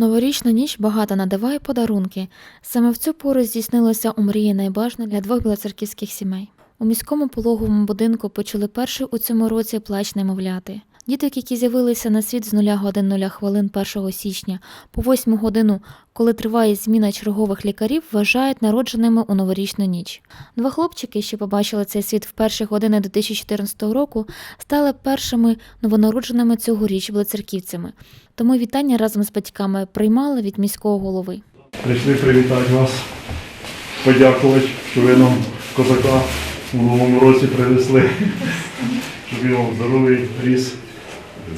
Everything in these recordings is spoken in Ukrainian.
Новорічна ніч багата надиває подарунки. Саме в цю пору здійснилося у мрії найбажне для двох білоцерківських сімей. У міському пологовому будинку почали перший у цьому році плач немовляти. Діток, які з'явилися на світ з нуля годин нуля хвилин 1 січня по 8 годину, коли триває зміна чергових лікарів, вважають народженими у новорічну ніч. Два хлопчики, що побачили цей світ в перші години 2014 року, стали першими новонародженими цьогоріч білоцерківцями. Тому вітання разом з батьками приймали від міського голови. Прийшли привітати вас, подякувати, що ви нам козака у новому році принесли, щоб він вам здоровий ріс.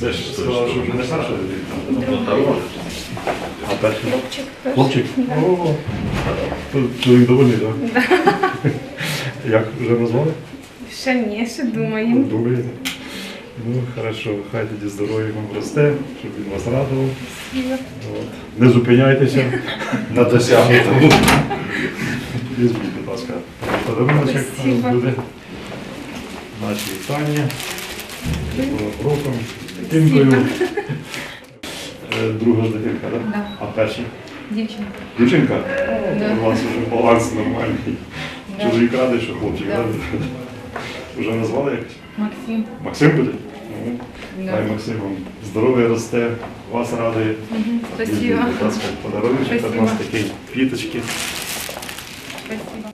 Це ж сказав, що вже не перша дитина. А перший? Хлопчик. Хлопчик? О, чоловік довольний, так? Як вже назвали? Ще ні, ще думаємо. Думаєте? Ну, хорошо, хай тоді здоров'я вам росте, щоб він вас радував. От. Не зупиняйтеся на досягнутому. Візьміть, будь ласка, подаруночок Спасибо. буде. Наші вітання. З Новим роком, дитинкою. Е, Друга дитинка, так? Да. А перші? Дівчинка. Дівчинка? Да. У вас вже баланс нормальний. Да. Чоловік радий, що хлопчик Да. радий. Вже назвали якось? Максим. Максим буде? Ну, Да. Хай Максим вам здоров'я росте, вас радує. Візьміть, Спасибо. Будь ласка, подарунок Спасибо. нас такий квіточки. Спасибо.